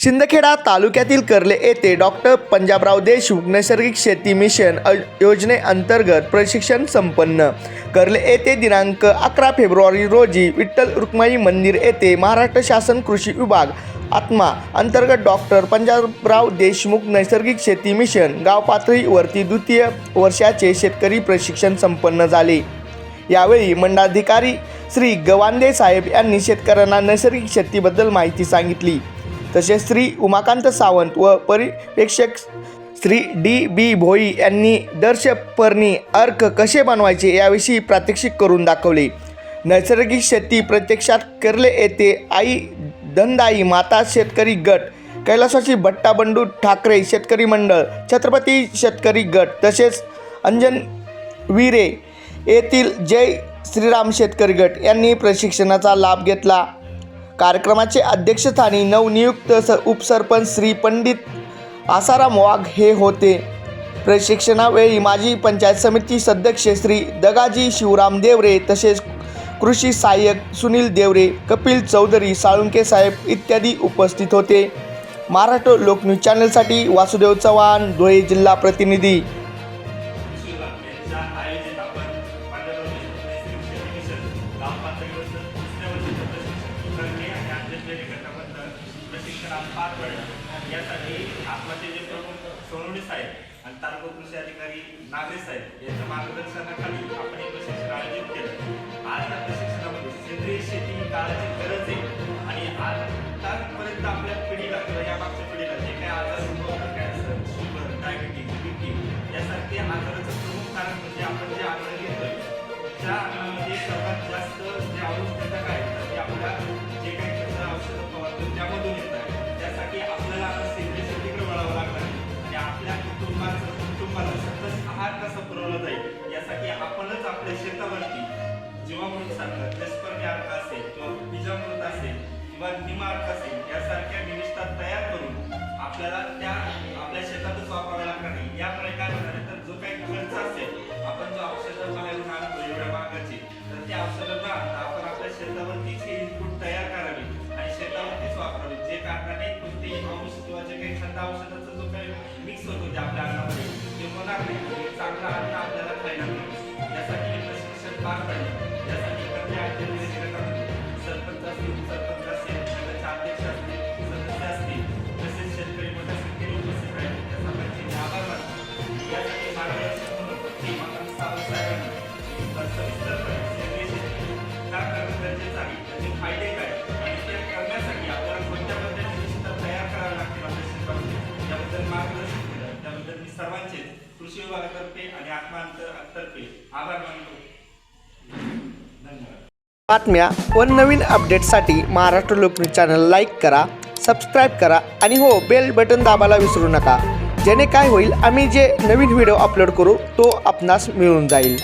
शिंदखेडा तालुक्यातील कर्ले येथे डॉक्टर पंजाबराव देशमुख नैसर्गिक शेती मिशन योजनेअंतर्गत प्रशिक्षण संपन्न. कर्ले येथे दिनांक अकरा फेब्रुवारी रोजी विठ्ठल रुक्माई मंदिर येथे महाराष्ट्र शासन कृषी विभाग आत्मा अंतर्गत डॉक्टर पंजाबराव देशमुख नैसर्गिक शेती मिशन गाव पातळीवरती द्वितीय वर्षाचे शेतकरी प्रशिक्षण संपन्न झाले. यावेळी मंडळाधिकारी श्री गवांदे साहेब यांनी शेतकऱ्यांना नैसर्गिक शेतीबद्दल माहिती सांगितली. तसेच श्री उमाकांत सावंत व परिप्रेक्षक श्री डी बी भोई यांनी दर्शपर्णी अर्क कसे बनवायचे याविषयी प्रात्यक्षिक करून दाखवले. नैसर्गिक शेती प्रत्यक्षात करले येते. आई धनदाई माता शेतकरी गट कैलासाची भट्टा बंडू ठाकरे शेतकरी मंडळ छत्रपती शेतकरी गट तसेच अंजन विरे येथील जय श्रीराम शेतकरी गट यांनी प्रशिक्षणाचा लाभ घेतला. कार्यक्रमाचे अध्यक्षस्थानी नवनियुक्त स उपसरपंच श्री पंडित आसाराम वाघ हे होते. प्रशिक्षणावेळी माजी पंचायत समिती सदस्य श्री दगाजी शिवराम देवरे तसेच कृषी सहाय्यक सुनील देवरे कपिल चौधरी साळुंके साहेब इत्यादी उपस्थित होते. महाराष्ट्र लोकन्यूज चॅनलसाठी वासुदेव चव्हाण धुळे जिल्हा प्रतिनिधी. शिक्षणात पार पडलं यासाठी आपल्याचे जे प्रमुख सोनवणे साहेब आणि तालुका कृषी अधिकारी नागरे साहेब यांच्या मार्गदर्शनाखाली आपण हे प्रशिक्षण आयोजित केलं. आज या प्रशिक्षणामध्ये सेंद्रिय शेती ही काळाची गरज आहे. जीवामृत जसपर्णी अर्थ असेल किंवा बीजामृत असेल किंवा निमा अर्थ असेल यासारख्या निविष्ठा तयार करून आपल्याला त्या आपल्या शेतातच वापराव्या लागणार नाही. या प्रकारे काय होणार तर जो काही खर्च असेल आपण जो औषधं बाहेरून आणतो एवढ्या महागाची तर ते औषधं न आणता आपण आपल्या शेतावरतीच हे इनपुट तयार करावे आणि शेतावरतीच वापरावे. जे कारणाने कोणतेही अंश किंवा जे काही खत औषधाचा जो काही मिक्स होतो ते आपल्या अन्नामध्ये ते होणार नाही. चांगलं अन्न आपल्याला खायला मिळेल यासाठी प्रशिक्षण पार पाहिजे सर्वांचे कृषी विभागातर्फे आणि आत्मांतर्फे आभार मानतो धन्यवाद बातम्या व नवीन अपडेटसाठी महाराष्ट्र लोकन्यूज चॅनल लाईक करा सबस्क्राईब करा आणि हो बेल बटन दाबायला विसरू नका. जेणे काय होईल आम्ही जे नवीन व्हिडिओ अपलोड करू तो आपणास मिळून जाईल.